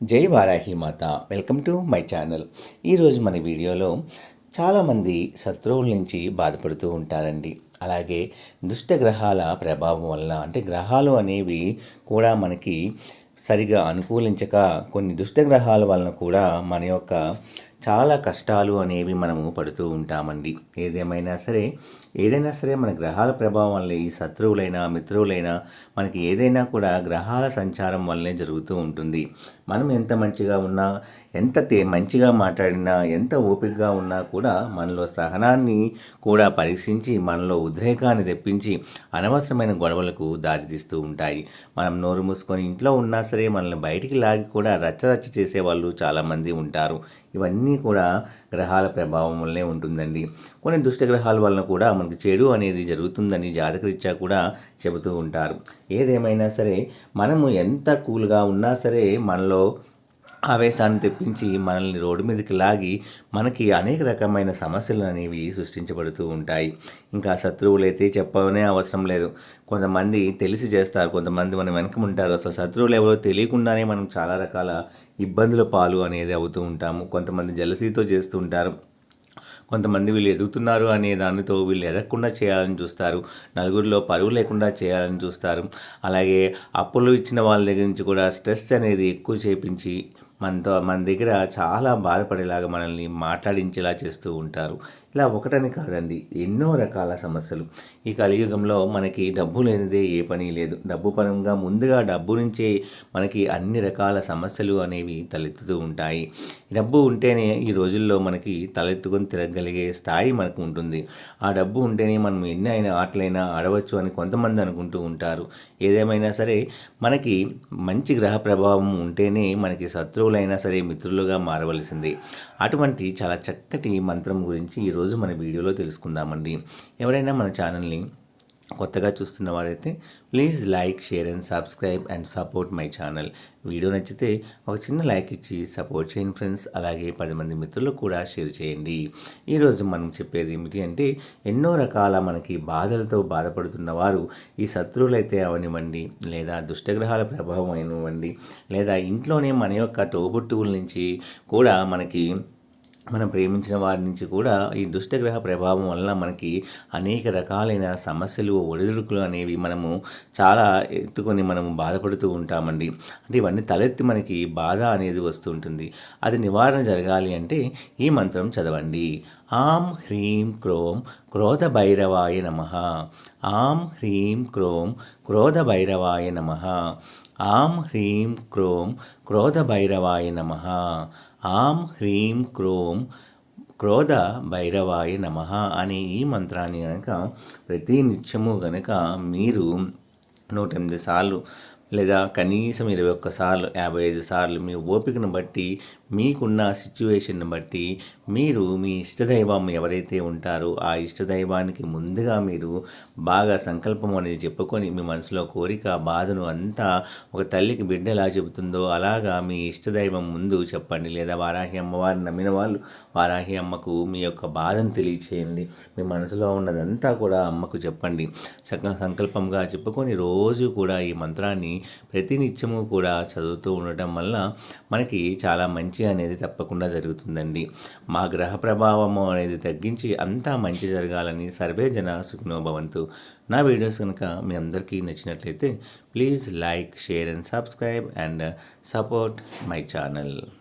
జై Varahi Mata. Welcome to my channel. ఈరోజు మన వీడియోలో చాలామంది శత్రువుల నుంచి బాధపడుతూ ఉంటారండి. అలాగే దుష్ట గ్రహాల ప్రభావం వల్ల అంటే గ్రహాలు అనేవి కూడా మనకి సరిగా అనుకూలించక కొన్ని దుష్ట గ్రహాల వలన కూడా మన యొక్క చాలా కష్టాలు అనేవి మనము పడుతూ ఉంటామండి. ఏదేమైనా సరే ఏదైనా సరే మన గ్రహాల ప్రభావం వల్ల ఈ శత్రువులైనా మిత్రువులైనా మనకి ఏదైనా కూడా గ్రహాల సంచారం వల్లనే జరుగుతూ ఉంటుంది. మనం ఎంత మంచిగా ఉన్నా ఎంత తే మంచిగా మాట్లాడినా ఎంత ఓపికగా ఉన్నా కూడా మనలో సహనాన్ని కూడా పరీక్షించి మనలో ఉద్రేకాన్ని తెప్పించి అనవసరమైన గొడవలకు దారితీస్తూ ఉంటాయి. మనం నోరు మూసుకొని ఇంట్లో ఉన్నా సరే మనల్ని బయటికి లాగి కూడా రచ్చరచ్చ చేసే వాళ్ళు చాలామంది ఉంటారు. ఇవన్నీ కూడా గ్రహాల ప్రభావం వల్లే ఉంటుందండి. కొన్ని దుష్ట గ్రహాల వలన కూడా మనకు చెడు అనేది జరుగుతుందని జాతకరీత్యా కూడా చెబుతూ ఉంటారు. ఏదేమైనా సరే మనము ఎంత కూల్గా ఉన్నా సరే మనలో ఆవేశాన్ని తెప్పించి మనల్ని రోడ్డు మీదకి లాగి మనకి అనేక రకమైన సమస్యలు అనేవి సృష్టించబడుతూ ఉంటాయి. ఇంకా శత్రువులైతే చెప్పనే అవసరం లేదు. కొంతమంది తెలిసి చేస్తారు. కొంతమంది మనం వెనక ఉంటారు. అసలు శత్రువులు ఎవరో తెలియకుండానే మనం చాలా రకాల ఇబ్బందుల పాలు అనేది అవుతూ ఉంటాము. కొంతమంది జలసీతో చేస్తూ ఉంటారు. కొంతమంది వీళ్ళు ఎదుగుతున్నారు అనే దానితో వీళ్ళు ఎదగకుండా చేయాలని చూస్తారు. నలుగురిలో పరువు లేకుండా చేయాలని చూస్తారు. అలాగే అప్పులు ఇచ్చిన వాళ్ళ దగ్గర నుంచి కూడా స్ట్రెస్ అనేది ఎక్కువ చేపించి మనతో మన దగ్గర చాలా బాధపడేలాగా మనల్ని మాట్లాడించేలా చేస్తూ ఉంటారు. ఇలా ఒకటని కాదండి ఎన్నో రకాల సమస్యలు. ఈ కలియుగంలో మనకి డబ్బు లేనిదే ఏ పని లేదు. డబ్బు పరంగా ముందుగా డబ్బు నుంచే మనకి అన్ని రకాల సమస్యలు అనేవి తలెత్తుతూ ఉంటాయి. డబ్బు ఉంటేనే ఈ రోజుల్లో మనకి తలెత్తుకొని తిరగలిగే స్థాయి మనకు ఉంటుంది. ఆ డబ్బు ఉంటేనే మనం ఎన్ని అయినా ఆటలైనా ఆడవచ్చు అని కొంతమంది అనుకుంటూ ఉంటారు. ఏదేమైనా సరే మనకి మంచి గ్రహ ప్రభావం ఉంటేనే మనకి శత్రువులైనా సరే మిత్రులుగా మారవలసింది. అటువంటి చాలా చక్కటి మంత్రం గురించి ఈరోజు మన వీడియోలో తెలుసుకుందామండి. ఎవరైనా మన ఛానల్ని కొత్తగా చూస్తున్న వారైతే please like share and subscribe and support my channel. Video నచ్చితే ఒక చిన్న లైక్ ఇచ్చి సపోర్ట్ చేయండి ఫ్రెండ్స్. అలాగే పది మంది మిత్రులకు కూడా షేర్ చేయండి. ఈరోజు మనం చెప్పేది ఏమిటి అంటే ఎన్నో రకాల మనకి బాధలతో బాధపడుతున్న వారు ఈ శత్రువులైతే అవనివ్వండి లేదా దుష్టగ్రహాల ప్రభావం అయినవ్వండి లేదా ఇంట్లోనే మన యొక్క తోబుట్టువుల నుంచి కూడా మనకి మనం ప్రేమించిన వారి నుంచి కూడా ఈ దుష్టగ్రహ ప్రభావం వలన మనకి అనేక రకాలైన సమస్యలు ఒడిదుడుకులు అనేవి మనము చాలా ఎత్తుకొని మనము బాధపడుతూ ఉంటామండి. అంటే ఇవన్నీ తలెత్తి మనకి బాధ అనేది వస్తుంటుంది అది నివారణ జరగాలి అంటే ఈ మంత్రం చదవండి. ఆం హ్రీం క్రోం క్రోధ భైరవాయ నమ. ఆం హ్రీం క్రోం క్రోధ భైరవాయ నమ. ఆం హ్రీం క్రోం క్రోధ భైరవాయ నమ. ఆం హ్రీం క్రోం క్రోధ భైరవాయ నమ అనే ఈ మంత్రాన్ని కనుక ప్రతి నిత్యము కనుక మీరు నూట ఎనిమిది సార్లు లేదా కనీసం ఇరవై ఒక్కసార్లు యాభై ఐదు సార్లు మీ ఓపికను బట్టి మీకున్న సిచ్యువేషన్ని బట్టి మీరు మీ ఇష్టదైవం ఎవరైతే ఉంటారో ఆ ఇష్టదైవానికి ముందుగా మీరు బాగా సంకల్పం అనేది చెప్పుకొని మీ మనసులో కోరిక బాధను అంతా ఒక తల్లికి బిడ్డ ఎలా చెబుతుందో అలాగా మీ ఇష్టదైవం ముందు చెప్పండి. లేదా వారాహి అమ్మవారిని నమ్మిన వాళ్ళు వారాహి అమ్మకు మీ యొక్క బాధను తెలియచేయండి. మీ మనసులో ఉన్నదంతా కూడా అమ్మకు చెప్పండి. సంకల్పంగా చెప్పుకొని రోజు కూడా ఈ మంత్రాన్ని ప్రతినిత్యము కూడా చదువుతూ ఉండటం వల్ల మనకి చాలా మంచి అనేది తప్పకుండా జరుగుతుందండి. మా గ్రహ ప్రభావము అనేది తగ్గించి అంతా మంచి జరగాలని సర్వే జన సుఖనోభవంతు నా వీడియోస్ కనుక మీ అందరికీ నచ్చినట్లయితే please like share and subscribe and support my channel.